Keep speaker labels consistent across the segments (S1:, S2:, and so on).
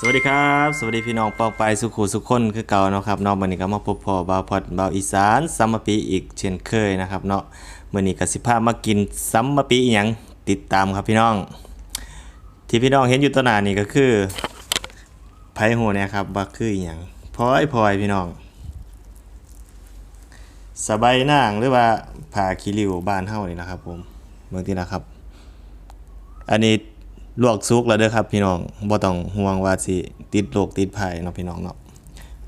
S1: สวัสดีครับ สวัสดีพี่น้องปองไปสุขุสุขคนคือเก่าเนาะครับเนาะวันนี้ก็มาพบพอบาวพอดบาวอีสานซัมมะปีอีกเช่นเคยนะครับเนาะวันนี้ก็สิพามากินซัมมะปีอีหยังติดตามครับพี่น้อง ที่พี่น้องเห็นอยู่ต้นหน้านี่ก็คือไผ่หูเนี่ยครับว่าคืออีหยังพลอยพลอยพี่น้องสบายนางหรือว่าผ่าขี้ริ้วบ้านเฮานี่นะครับผมเบิ่งทีนะครับ อันนี้ ลวกซุกแล้วเด้อครับพี่น้องบ่ต้องห่วงว่าสิติดโรคติดภัยเนาะพี่น้องเนาะ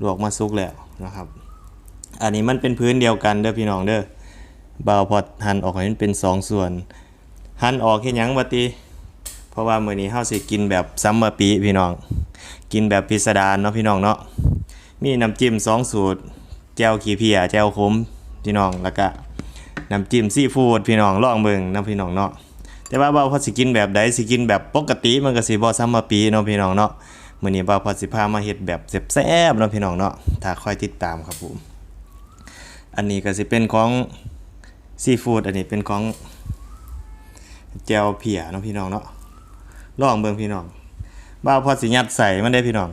S1: ลวกมาซุกแล้วนะครับ อันนี้มันเป็นพื้นเดียวกันเด้อพี่น้องเด้อบ่าวพอหั่นออกให้มันเป็นสองส่วน หั่นออกเฮ็ดหยังบ่ติเพราะว่ามื้อนี้เฮาสิกินแบบซัมเมอร์ปีพี่น้อง กินแบบพิสดารเนาะพี่น้องเนาะมีน้ำจิ้มสองสูตรแจ่วขี้เพียแจ่วขมพี่น้องแล้วก็น้ำจิ้มซีฟู้ดพี่น้องลองเบิ่งนะพี่น้องเนาะ แต่ว่าบ่าวพอสิกินแบบใดสิกินแบบปกติมันก็สิบ่ซ้ำมาปีเนาะพี่น้องเนาะมื้อนี้บ่าวพอสิพามาเฮ็ดแบบแซ่บๆเนาะพี่น้องเนาะถ้าคอยติดตามครับผมอันนี้ก็สิเป็นของซีฟู้ดอันนี้เป็นของแจวเพียเนาะพี่น้องเนาะลองเบิ่งพี่น้องบ่าวพอสิยัดใส่มันได้พี่น้อง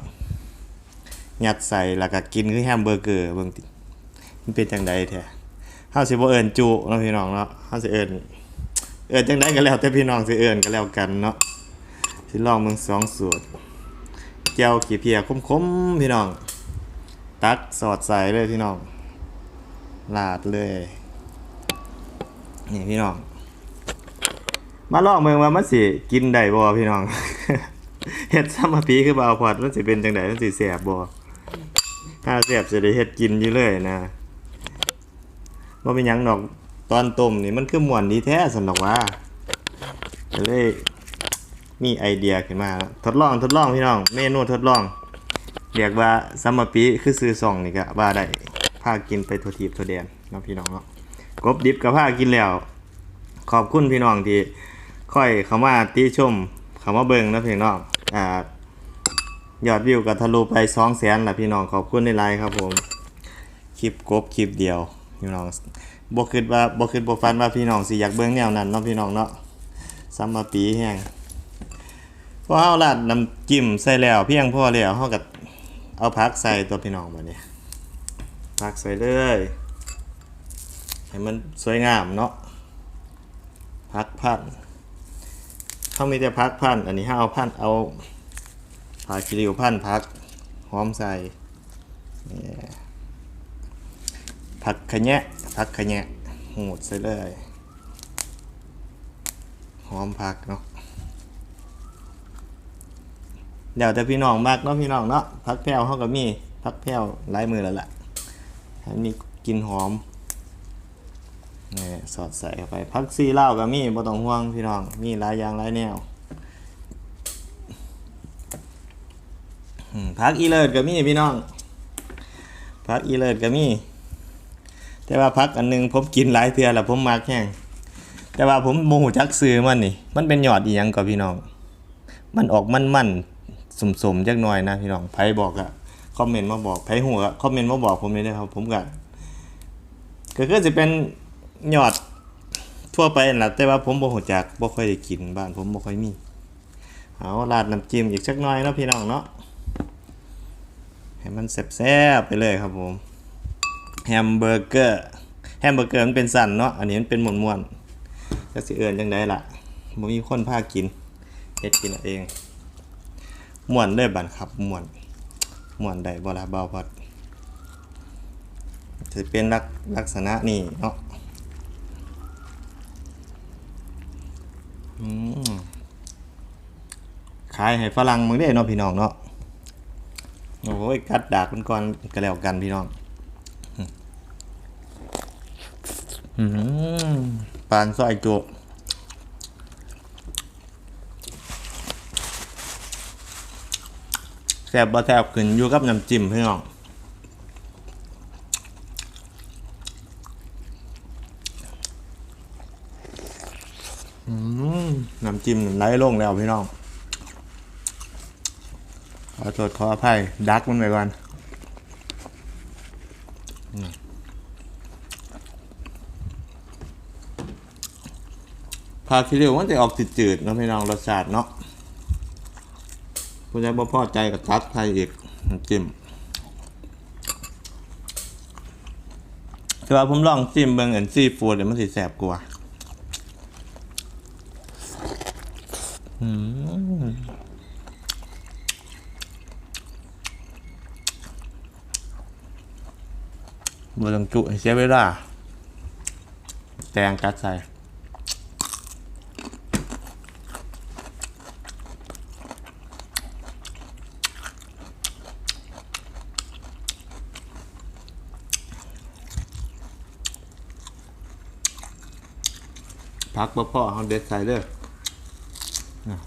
S1: ยัดใส่แล้วก็กินคือแฮมเบอร์เกอร์เบิ่งติมันเป็นจังไดแท้เฮาสิบ่เอิ้นจุเนาะพี่น้องเนาะเฮาสิเอิ้น เอินจังได้ก็แล้วแต่พี่น้องสิเอินก็แล้วกันเนาะสิลองเบิ่งสองสูตรแก้วขี้เพียคมๆพี่น้อง ตักสอดใส่เลยพี่น้องลาดเลยนี่พี่น้อง มาลองเบิ่งว่ามันสิกินได้บ่พี่น้องเฮ็ดซ้ำมาปีคือบ่เอาพอดมันสิเป็นจังไดมันสิแซ่บบ่ถ้าแซ่บสิได้เฮ็ดกินอยู่เลยนะบ่เป็นหยังดอก ตอนต้มนี่มันคือมวนดีแท้สำหรับว่าก็เลยมีไอเดียขึ้นมาแล้วทดลองทดลองพี่น้อง เมนูทดลอง เรียกว่าซัมมะปีคือซื้อซองนี่ก็ว่าได้พากินไปทัวทีบทัวแดนเนาะพี่น้องเนาะกบดิบก็พากินแล้ว ขอบคุณพี่น้องที่ค่อยเข้ามาติชมเข้ามาเบิ่งนะพี่น้องอ่ายอดวิวก็ทะลุไป200,000แล้วพี่น้องขอบคุณในไลน์ครับผม คลิปกบคลิปเดียวพี่น้อง บ่คิดว่าบ่คิดบ่ฝันว่าพี่น้องสิอยากเบิ่งแนวนั้นเนาะพี่น้องเนาะซ้ำมาปีแฮงพอเฮาราดน้ำจิ้มใส่แล้วเพียงพอแล้วเฮาก็เอาผักใส่ตัวพี่น้องบัดนี้ผักใส่เลยให้มันสวยงามเนาะผักพันเฮามีแต่ผักพันอันนี้เฮาเอาพันเอาผักคิริวพันผักหอมใส่นี่ผักขะแยะ ผักขะแยะหูดใส่เลยหอมผักเนาะเดี๋ยวแต่พี่น้องมากเนาะพี่น้องเนาะผักแพรวเขาก็มีผักแพรวหลายมือแล้วล่ะมีกินหอมนี่สอดใส่เข้าไปผักซีเหล้าก็มีบ่ต้องห่วงพี่น้องมีหลายอย่างหลายแนวอืมผักอีเลิศก็มีพี่น้องผักอีเลิศก็มี แต่ว่าพักอันหนึงผมกินหลายเทื่อแล้วผมมักแห้งแต่ว่าผมโมโหจักซื้อมันนี่ มันเป็นยอดอีหยังก็พี่น้อง มันออกมันๆสมๆจักหน่อยนะพี่น้องไผบอกอะคอมเมนต์มาบอกไผหูอะคอมเมนต์มาบอกผมเลยนะครับ ผมก็ก็คือสิเป็นยอดทั่วไปนั่นล่ะแต่ว่าผมบ่ฮู้จักบ่ค่อยได้กินบ้านผมบ่ค่อยมีเอาราดน้ำจิ้มอีกสักหน่อยเนาะพี่น้องเนาะให้มันแซ่บๆไปเลยครับผม แฮมเบอร์เกอร์แฮมเบอร์เกอร์มันเป็นสันเนาะอันนี้มันเป็นมวนมวนจะสิเอิญจังไดล่ะบ่มีคนพากินเฮ็ดกินเองมวนเด้บัดครับมวนมวนได้บล่ะเบาพอดจะเป็นลักลักษณะนี้เนาะขายให้ฝรั่งมึงได้เนาะพี่น้องเนาะโอ้ยกัดดากมันก่อนก็แล้วกันพี่น้อง อืม ปานซอยจุแซบบ่แซบขึ้นอยู่กับน้ำจิ้มพี่น้องน้ำจิ้มไหลลงแล้วพี่น้อง ขอโทษขออภัยดักมันไปก่อน พาคิริวมันจะออกจืดๆนะพี่น้องรสชาติเนาะผู้ผู้ใดบ่พอใจก็ตักใส่อีกจิ้มแต่ว่าผมลองจิ้มเบิ่งอันซีฟู้ดเนี่ยวมันสิแซ่บกว่าอืมบ่ต้องจุให้เสียเวลาแตงกัดใส่ พักบ่พ่อเขาเด็ดใส่เด้อน่ะ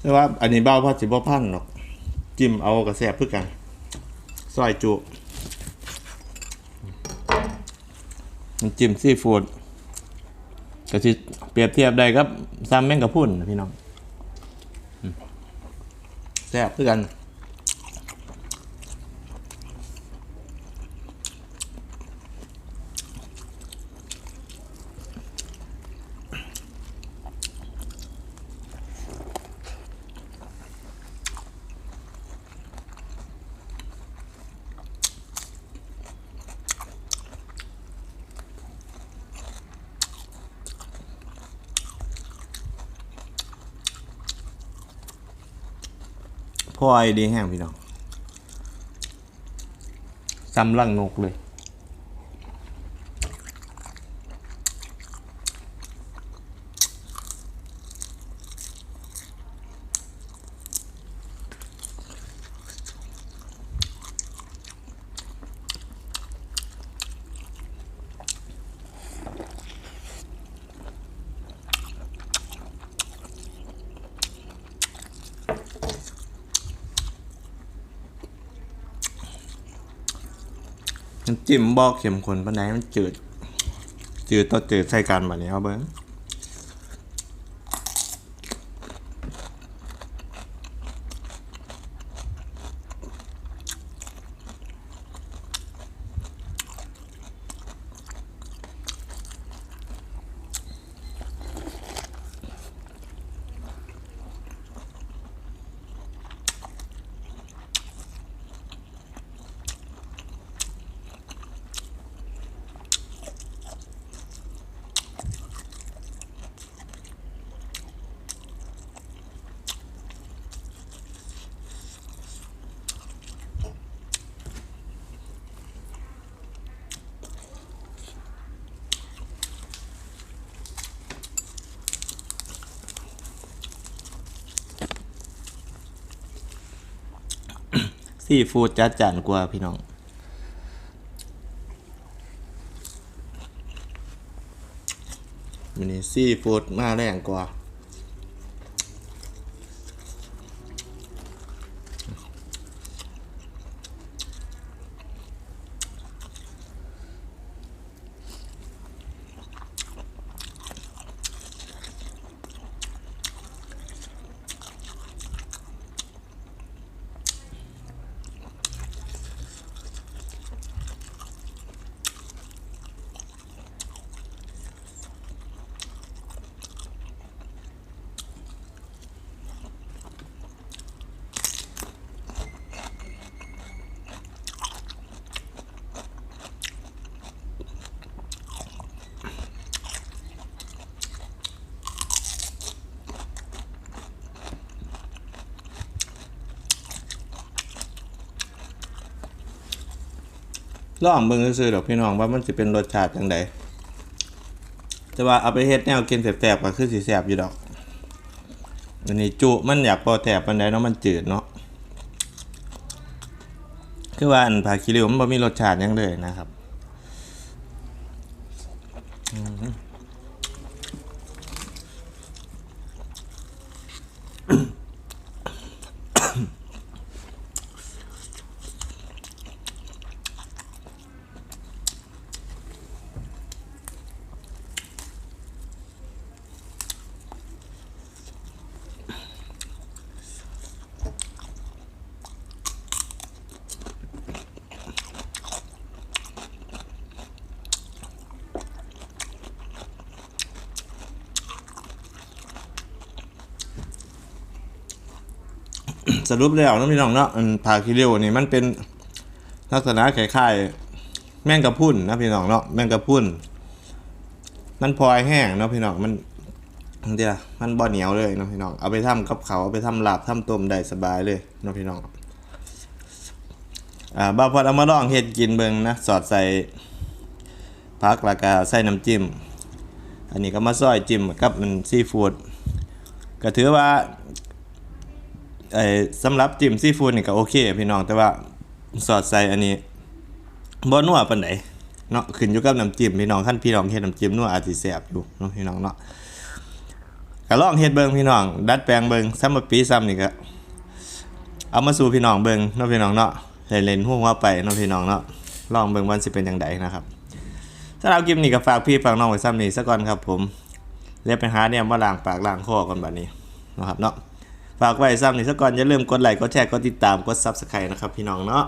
S1: แต่ว่าอันนี้เบ้าพ่อสิบ่พันหรอก จิ้มเอากระแสบเพื่อกันซอยจุ มันจิ้มซีฟู้ดก็สิเปรียบเทียบได้ครับซ้ำแม่งกะพรุนนพี่น้องแซ่บเพื่อกัน พ่อไอดีแห้งพี่น้องซ้ำลังนกเลย น้ำจิ้มบอกเข็มข้นปานใดมันจืด จืดต่อจืดใส่กันแบบนี้ครับเบิ้ง ซีฟู้ดจัดจานกว่าพี่น้อง มันนี่ซีฟู้ดมาแรงกว่า ลองเบิ่งซื่อๆดอกพี่น้องว่ามันสิเป็นรสชาติจังไดแต่ว่าเอาไปเฮ็ดแนวกินแสบๆก็คือสีแสบอยู่ดอกอันนี้จุมันอยากพอแสบปันไดเนาะมันจืดเนาะคือว่าอันผักขี้ริ้วมันบ่มีรสชาติยังเลยนะครับ สรุปแล้วเนาะพี่น้องเนาะอันผาคิริวนี่มันเป็นลักษณะคล้ายๆแมงกะพรุนนะพี่น้องเนาะแมงกะพรุนมันพลอยแห้งเนาะพี่น้องมันเดี๋ยวมันบ่เหนียวเลยเนาะพี่น้อง เอาไปทำกับเขาวเอาไปทำลาบทำต้มได้สบายเลยเนาะพี่น้อง อ่าบ่าพอดเอามาลองเฮ็ดกินเบิ่งนะ สอดใส่ผักล้วก็ใส่น้ำจิ้ม อันนี้ก็มาซอยจิ้มกับมันซีฟู้ดก็ถือว่า ไอ้สำหรับจิ้มซีฟู้ดนี่ก็โอเค พี่น้องแต่ว่าสอดใส่อันนี้บ่นัวปานใดเนาะขึ้นอยู่กับน้ำจิ้มพี่น้องคันพี่น้องเฮ็ดน้ำจิ้มนัวอาจสิแซ่บอยู่เนาะพี่น้องเนาะก็ลองเฮ็ดเบิ่งพี่น้อง ดัดแปลงเบิ่งซ้ำมาปีซ้ำนี่ก็เอามาสู่พี่น้องเบิ่งเนาะพี่น้องเนาะเล่นๆฮู้ว่าไปเนาะพี่น้องเนาะลองเบิ่งว่าสิเป็นจังไดนะครับถ้าเรากิมนี่ก็ฝากพี่ฝากน้องไว้ซ้ำนี่ซะก่อนครับผมเรียกไปหาเนี่ยมาล้างปากล้างคอก่อนบัดนี้นะครับเนาะ ฝากไว้ซ้ำนี่ซะก่อนอย่าลืมกดไลค์กดแชร์กดติดตามกด Subscribe นะครับพี่น้องเนาะ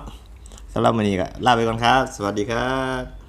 S1: สำหรับวันนี้ก็ลาไปก่อนครับ สวัสดีครับ